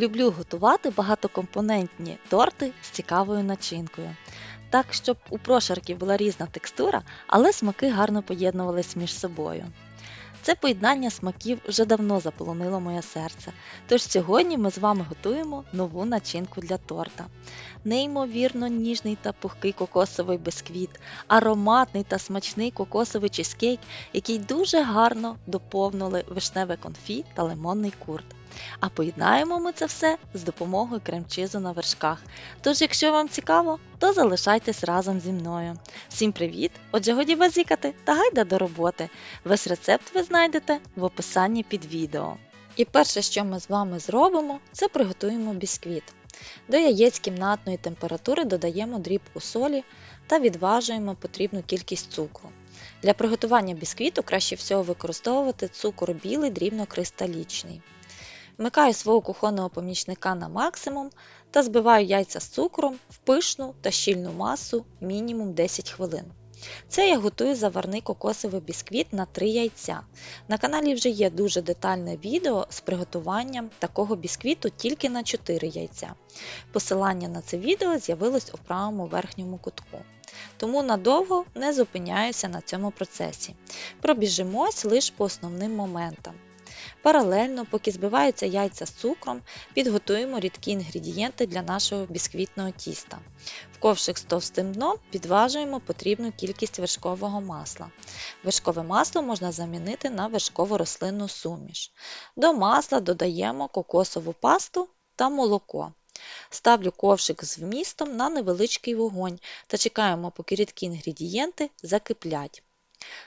Люблю готувати багатокомпонентні торти з цікавою начинкою. Так, щоб у прошарків була різна текстура, але смаки гарно поєднувались між собою. Це поєднання смаків вже давно заполонило моє серце. Тож сьогодні ми з вами готуємо нову начинку для торта. Неймовірно ніжний та пухкий кокосовий бисквіт, ароматний та смачний кокосовий чизкейк, який дуже гарно доповнили вишневе конфі та лимонний курт. А поєднаємо ми це все з допомогою крем-чизу на вершках. Тож, якщо вам цікаво, то залишайтесь разом зі мною. Всім привіт! Отже, годі базікати та гайда до роботи. Весь рецепт ви знайдете в описанні під відео. І перше, що ми з вами зробимо, це приготуємо бісквіт. До яєць кімнатної температури додаємо дрібку солі та відважуємо потрібну кількість цукру. Для приготування бісквіту краще всього використовувати цукор білий дрібнокристалічний. Вмикаю свого кухонного помічника на максимум та збиваю яйця з цукром в пишну та щільну масу мінімум 10 хвилин. Це я готую заварний кокосовий бісквіт на 3 яйця. На каналі вже є дуже детальне відео з приготуванням такого бісквіту тільки на 4 яйця. Посилання на це відео з'явилось у правому верхньому кутку. Тому надовго не зупиняюся на цьому процесі. Пробіжимось лише по основним моментам. Паралельно, поки збиваються яйця з цукром, підготуємо рідкі інгредієнти для нашого бісквітного тіста. В ковшик з товстим дном підважуємо потрібну кількість вершкового масла. Вершкове масло можна замінити на вершково-рослинну суміш. До масла додаємо кокосову пасту та молоко. Ставлю ковшик з вмістом на невеличкий вогонь та чекаємо, поки рідкі інгредієнти закиплять.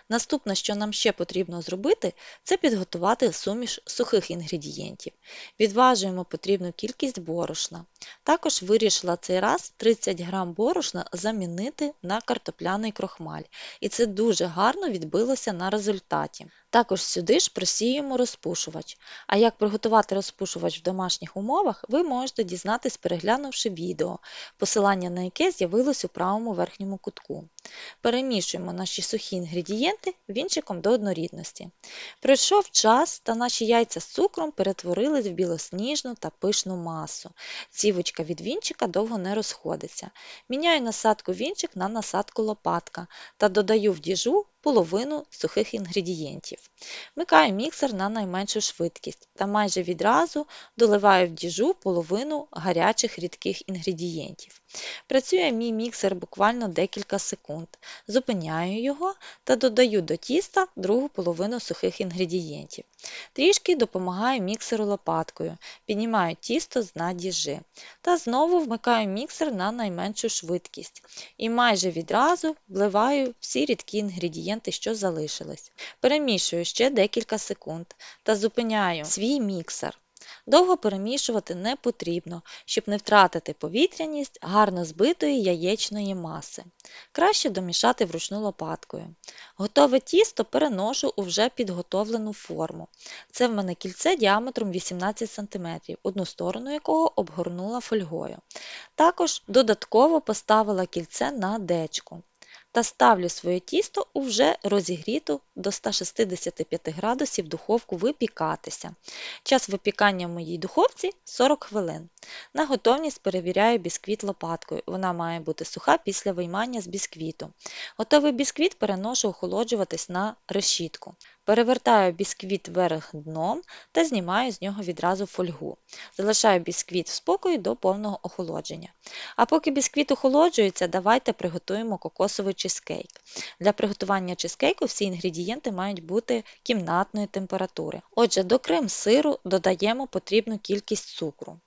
Наступне, що нам ще потрібно зробити, це підготувати суміш сухих інгредієнтів. Відважуємо потрібну кількість борошна. Також вирішила цей раз 30 г борошна замінити на картопляний крохмаль, і це дуже гарно відбилося на результаті. Також сюди ж просіємо розпушувач. А як приготувати розпушувач в домашніх умовах, ви можете дізнатись, переглянувши відео, посилання на яке з'явилось у правому верхньому кутку. Перемішуємо наші сухі інгредієнти вінчиком до однорідності. Пройшов час, та наші яйця з цукром перетворились в білосніжну та пишну масу. Цівочка від вінчика довго не розходиться. Міняю насадку вінчик на насадку лопатка та додаю в діжу половину сухих інгредієнтів. Вмикаю міксер на найменшу швидкість та майже відразу доливаю в діжу половину гарячих рідких інгредієнтів. Працює мій міксер буквально декілька секунд. Зупиняю його та додаю до тіста другу половину сухих інгредієнтів. Трішки допомагаю міксеру лопаткою, піднімаю тісто з дна діжи. Та знову вмикаю міксер на найменшу швидкість і майже відразу вливаю всі рідкі інгредієнти, що залишились. Перемішую ще декілька секунд та зупиняю свій міксер. Довго перемішувати не потрібно, щоб не втратити повітряність гарно збитої яєчної маси. Краще домішати вручну лопаткою. Готове тісто переношу у вже підготовлену форму. Це в мене кільце діаметром 18 см, одну сторону якого обгорнула фольгою. Також додатково поставила кільце на дечку та ставлю своє тісто у вже розігріту до 165 градусів духовку випікатися. Час випікання в моїй духовці 40 хвилин. На готовність перевіряю бісквіт лопаткою. Вона має бути суха після виймання з бісквіту. Готовий бісквіт переношу охолоджуватись на решітку. Перевертаю бісквіт вверх дном та знімаю з нього відразу фольгу. Залишаю бісквіт в спокої до повного охолодження. А поки бісквіт охолоджується, давайте приготуємо кокосовий чизкейк. Для приготування чизкейку всі інгредієнти мають бути кімнатної температури. Отже, до крем-сиру додаємо потрібну кількість цукру.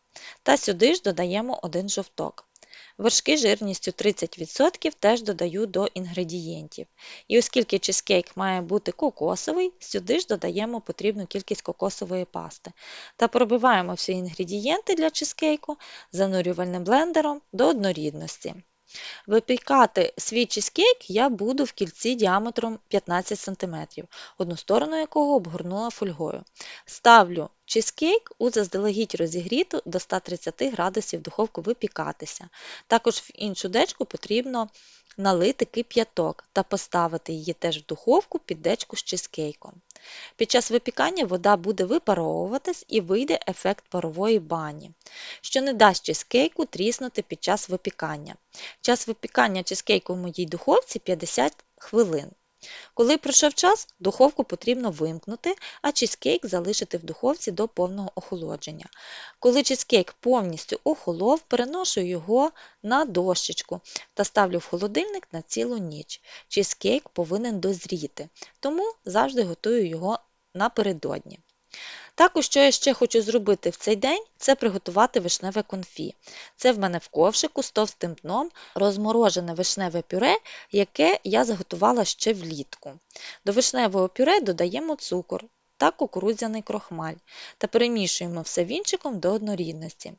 Та сюди ж додаємо один жовток. Вершки жирністю 30% теж додаю до інгредієнтів. І оскільки чизкейк має бути кокосовий, сюди ж додаємо потрібну кількість кокосової пасти. Та пробиваємо всі інгредієнти для чизкейку занурювальним блендером до однорідності. Випікати свій чизкейк я буду в кільці діаметром 15 см, одну сторону якого обгорнула фольгою. Ставлю чизкейк у заздалегідь розігріту до 130 градусів духовку випікатися. Також в іншу дечку потрібно налити кип'яток та поставити її теж в духовку під дечку з чизкейком. Під час випікання вода буде випаровуватись і вийде ефект парової бані, що не дасть чизкейку тріснути під час випікання. Час випікання чизкейку в моїй духовці 50 хвилин. Коли пройшов час, духовку потрібно вимкнути, а чизкейк залишити в духовці до повного охолодження. Коли чизкейк повністю охолов, переношу його на дощечку та ставлю в холодильник на цілу ніч. Чизкейк повинен дозріти, тому завжди готую його напередодні. Також, що я ще хочу зробити в цей день, це приготувати вишневе конфі. Це в мене в ковшику з товстим дном розморожене вишневе пюре, яке я заготувала ще влітку. До вишневого пюре додаємо цукор та кукурудзяний крохмаль та перемішуємо все вінчиком до однорідності.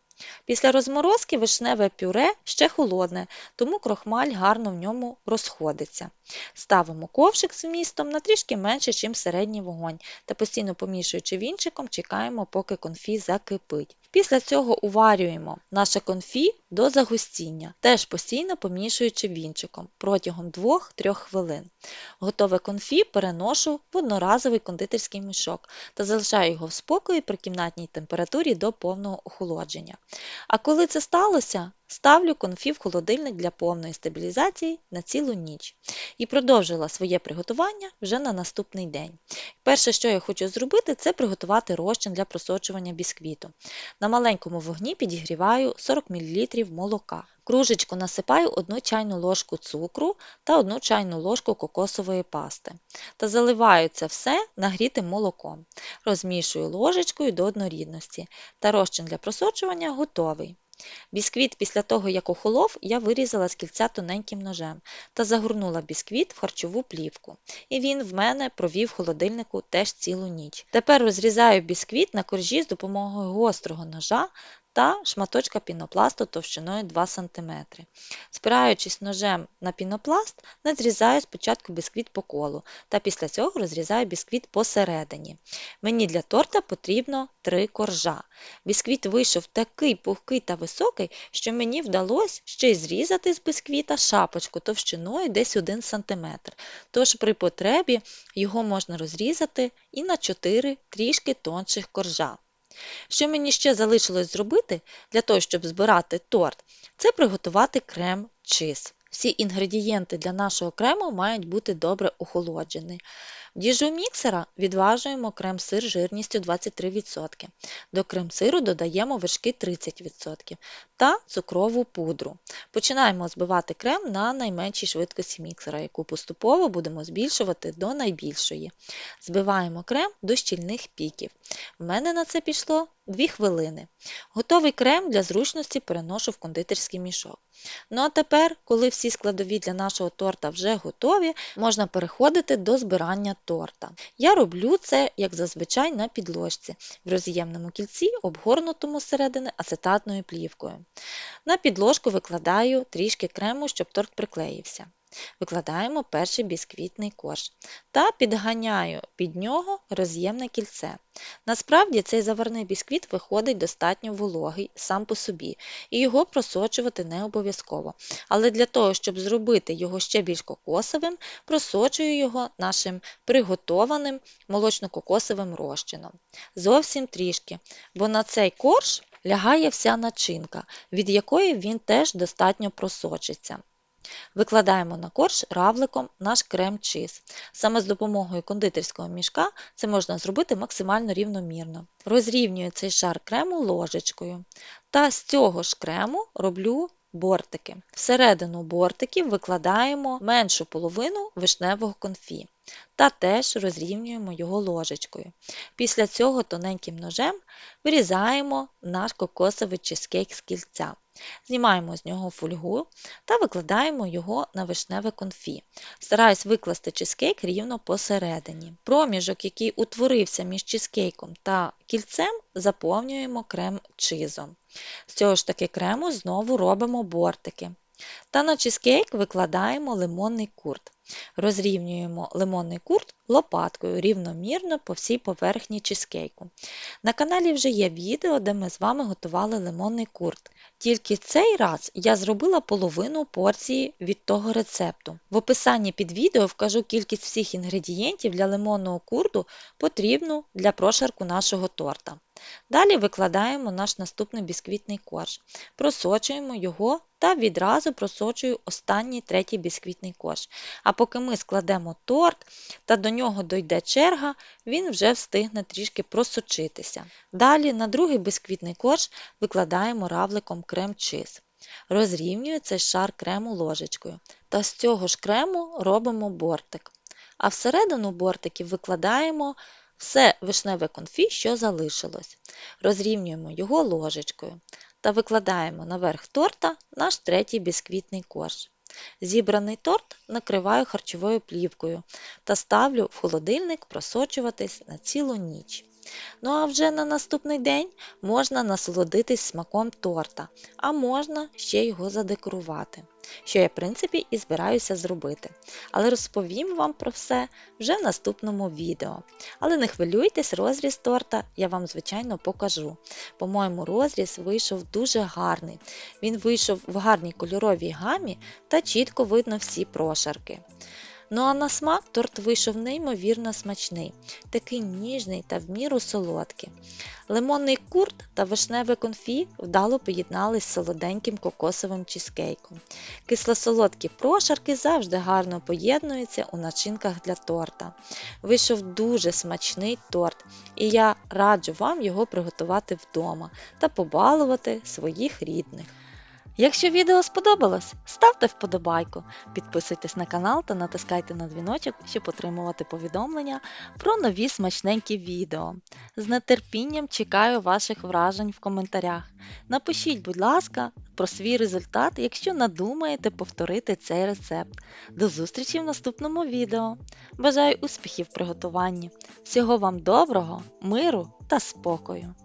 Після розморозки вишневе пюре ще холодне, тому крохмаль гарно в ньому розходиться. Ставимо ковшик з містом на трішки менше, ніж середній вогонь, та постійно помішуючи вінчиком, чекаємо, поки конфі закипить. Після цього уварюємо наше конфі до загустіння, теж постійно помішуючи вінчиком протягом 2-3 хвилин. Готове конфі переношу в одноразовий кондитерський мішок та залишаю його в спокої при кімнатній температурі до повного охолодження. А коли це сталося, ставлю конфі в холодильник для повної стабілізації на цілу ніч і продовжила своє приготування вже на наступний день. Перше, що я хочу зробити, це приготувати розчин для просочування бісквіту. На маленькому вогні підігріваю 40 мл молока. Кружечку насипаю 1 чайну ложку цукру та 1 чайну ложку кокосової пасти та заливаю це все нагрітим молоком. Розмішую ложечкою до однорідності та розчин для просочування готовий. Бісквіт після того, як охолов, я вирізала з кільця тоненьким ножем та загорнула бісквіт в харчову плівку. І він в мене провів в холодильнику теж цілу ніч. Тепер розрізаю бісквіт на коржі з допомогою гострого ножа та шматочка пінопласту товщиною 2 см. Спираючись ножем на пінопласт, надрізаю спочатку бісквіт по колу та після цього розрізаю бісквіт посередині. Мені для торта потрібно 3 коржа. Бісквіт вийшов такий пухкий та високий, що мені вдалося ще й зрізати з бісквіта шапочку товщиною десь 1 см. Тож при потребі його можна розрізати і на 4 трішки тонших коржа. Що мені ще залишилось зробити для того, щоб збирати торт, це приготувати крем чиз. Всі інгредієнти для нашого крему мають бути добре охолоджені. Діжу міксера відважуємо крем-сир жирністю 23%. До крем-сиру додаємо вершки 30% та цукрову пудру. Починаємо збивати крем на найменшій швидкості міксера, яку поступово будемо збільшувати до найбільшої. Збиваємо крем до щільних піків. В мене на це пішло 2 хвилини. Готовий крем для зручності переношу в кондитерський мішок. Ну а тепер, коли всі складові для нашого торта вже готові, можна переходити до збирання торта. Я роблю це, як зазвичай, на підложці, в роз'ємному кільці, обгорнутому зсередини ацетатною плівкою. На підложку викладаю трішки крему, щоб торт приклеївся. Викладаємо перший бісквітний корж та підганяю під нього роз'ємне кільце. Насправді цей заварний бісквіт виходить достатньо вологий сам по собі, і його просочувати не обов'язково. Але для того, щоб зробити його ще більш кокосовим, просочую його нашим приготованим молочно-кокосовим розчином. Зовсім трішки, бо на цей корж лягає вся начинка, від якої він теж достатньо просочиться. Викладаємо на корж равликом наш крем-чиз. Саме з допомогою кондитерського мішка це можна зробити максимально рівномірно. Розрівнюю цей шар крему ложечкою. Та з цього ж крему роблю бортики. Всередину бортиків викладаємо меншу половину вишневого конфі та теж розрівнюємо його ложечкою. Після цього тоненьким ножем вирізаємо наш кокосовий чизкейк з кільця. Знімаємо з нього фольгу та викладаємо його на вишневе конфі. Стараюсь викласти чизкейк рівно посередині. Проміжок, який утворився між чизкейком та кільцем, заповнюємо крем-чизом. З цього ж таки крему знову робимо бортики. Та на чизкейк викладаємо лимонний курт. Розрівнюємо лимонний курт лопаткою рівномірно по всій поверхні чизкейку. На каналі вже є відео, де ми з вами готували лимонний курт. Тільки цей раз я зробила половину порції від того рецепту. В описанні під відео вкажу кількість всіх інгредієнтів для лимонного курту, потрібну для прошарку нашого торта. Далі викладаємо наш наступний бісквітний корж, просочуємо його та відразу просочую останній третій бісквітний корж. А поки ми складемо торт та до нього дойде черга, він вже встигне трішки просочитися. Далі на другий бісквітний корж викладаємо равликом крем-чиз. Розрівнюю цей шар крему ложечкою. Та з цього ж крему робимо бортик. А всередину бортиків викладаємо все вишневе конфі, що залишилось. Розрівнюємо його ложечкою та викладаємо наверх торта наш третій бісквітний корж. Зібраний торт накриваю харчовою плівкою та ставлю в холодильник просочуватись на цілу ніч. Ну а вже на наступний день можна насолодитись смаком торта, а можна ще його задекорувати, що я, в принципі, і збираюся зробити. Але розповім вам про все вже в наступному відео. Але не хвилюйтесь, розріз торта я вам, звичайно, покажу. По-моєму, розріз вийшов дуже гарний. Він вийшов в гарній кольоровій гамі та чітко видно всі прошарки. Ну а на смак торт вийшов неймовірно смачний, такий ніжний та в міру солодкий. Лимонний курт та вишневе конфі вдало поєднались з солоденьким кокосовим чізкейком. Кисло-солодкі прошарки завжди гарно поєднуються у начинках для торта. Вийшов дуже смачний торт, і я раджу вам його приготувати вдома та побалувати своїх рідних. Якщо відео сподобалось, ставте вподобайку, підписуйтесь на канал та натискайте на дзвіночок, щоб отримувати повідомлення про нові смачненькі відео. З нетерпінням чекаю ваших вражень в коментарях. Напишіть, будь ласка, про свій результат, якщо надумаєте повторити цей рецепт. До зустрічі в наступному відео. Бажаю успіхів в приготуванні. Всього вам доброго, миру та спокою!